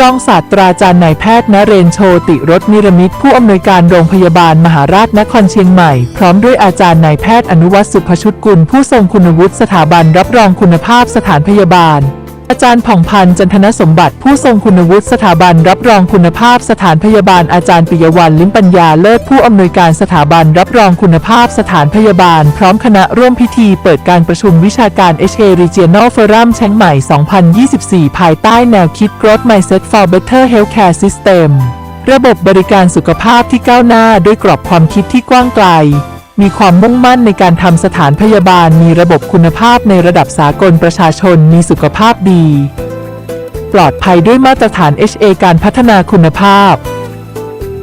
รองศาสตราจารย์นายแพทย์นเรนโชติรถนิรมิตผู้อำนวยการโรงพยาบาลมหาราชนครเชียงใหม่ พร้อมด้วยอาจารย์นายแพทย์อนุวัฒน์สุภชุดกุลผู้ทรงคุณวุฒิสถาบันรับรองคุณภาพสถานพยาบาล อาจารย์ผ่องพันธ์จันทนสมบัติผู้ทรงคุณวุฒิสถาบันรับรองคุณภาพสถานพยาบาลอาจารย์ปิยวัลลิ้มปัญญาเลิศผู้อำนวยการสถาบันรับรองคุณภาพสถานพยาบาล พร้อมคณะร่วมพิธีเปิดการประชุมวิชาการ HK Regional Forum เชียงใหม่ 2024 ภายใต้แนวคิด Growth Mindset for Better Healthcare System ระบบบริการสุขภาพที่ก้าวหน้าด้วยกรอบความคิดที่กว้างไกล มีความมุ่งมั่นในการทำสถานพยาบาลมีระบบคุณภาพในระดับสากลประชาชนมีสุขภาพดี ปลอดภัยด้วยมาตรฐาน HA การพัฒนาคุณภาพ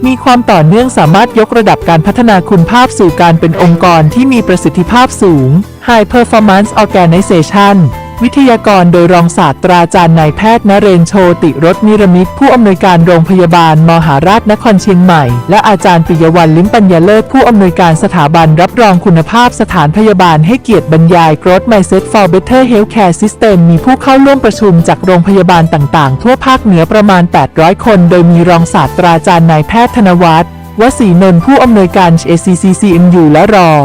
มีความต่อเนื่องสามารถยกระดับการพัฒนาคุณภาพสู่การเป็นองค์กรที่มีประสิทธิภาพสูง High Performance Organization วิทยากรโดยรองศาสตราจารย์นายแพทย์นเรนโชติรสนิรมิตผู้อำนวยการโรงพยาบาลมหาราชนครเชียงใหม่ และอาจารย์ปิยวัลลิ้มปัญญาเลิศผู้อำนวยการสถาบันรับรองคุณภาพสถานพยาบาลให้เกียรติบรรยาย Growth Mindset for Better Healthcare System มีผู้เข้าร่วมประชุมจากโรงพยาบาลต่างๆ ทั่วภาคเหนือประมาณ 800 คน โดยมีรองศาสตราจารย์นายแพทย์ธนวัฒน์วสีนนท์ผู้อำนวยการ ACCCMU และรอง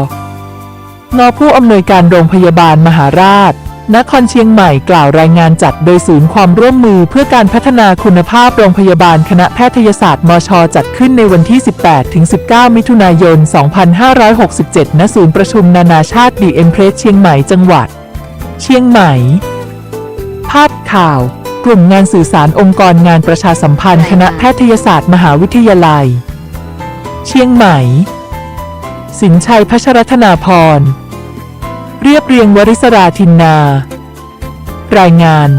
อผู้อำนวยการโรงพยาบาลมหาราช นครเชียงใหม่กล่าวรายงานจัดโดยศูนย์ความร่วมมือเพื่อการพัฒนาคุณภาพโรงพยาบาลคณะแพทยศาสตร์มช จัดขึ้นในวันที่ 18-19 มิถุนายน 2567 ณ ศูนย์ประชุมนานาชาติดีเอ็มเพรสเชียงใหม่จังหวัด เชียงใหม่ ภาพข่าว กลุ่มงานสื่อสารองค์กรงานประชาสัมพันธ์ คณะแพทยศาสตร์มหาวิทยาลัย เชียงใหม่ สินชัยพัชรธนาพร เรียบเรียงวริศราทินนา รายงาน